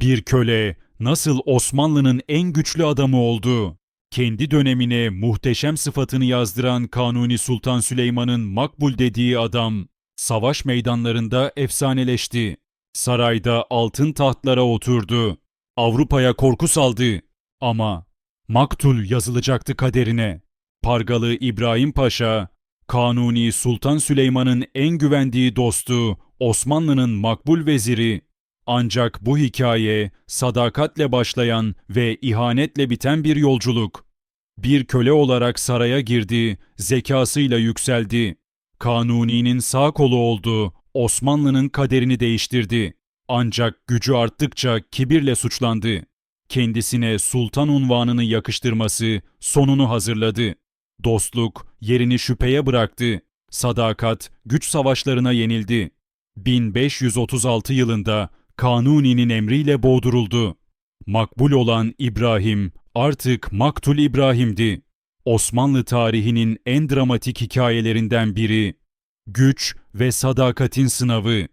Bir köle nasıl Osmanlı'nın en güçlü adamı oldu? Kendi dönemine muhteşem sıfatını yazdıran Kanuni Sultan Süleyman'ın makbul dediği adam, savaş meydanlarında efsaneleşti. Sarayda altın tahtlara oturdu. Avrupa'ya korku saldı. Ama maktul yazılacaktı kaderine. Pargalı İbrahim Paşa, Kanuni Sultan Süleyman'ın en güvendiği dostu, Osmanlı'nın makbul veziri. Ancak bu hikaye sadakatle başlayan ve ihanetle biten bir yolculuk. Bir köle olarak saraya girdi, zekasıyla yükseldi. Kanuni'nin sağ kolu oldu, Osmanlı'nın kaderini değiştirdi. Ancak gücü arttıkça kibirle suçlandı. Kendisine sultan unvanını yakıştırması sonunu hazırladı. Dostluk yerini şüpheye bıraktı. Sadakat güç savaşlarına yenildi. 1536 yılında Kanuni'nin emriyle boğduruldu. Makbul olan İbrahim artık Maktul İbrahim'di. Osmanlı tarihinin en dramatik hikayelerinden biri. Güç ve sadakatin sınavı.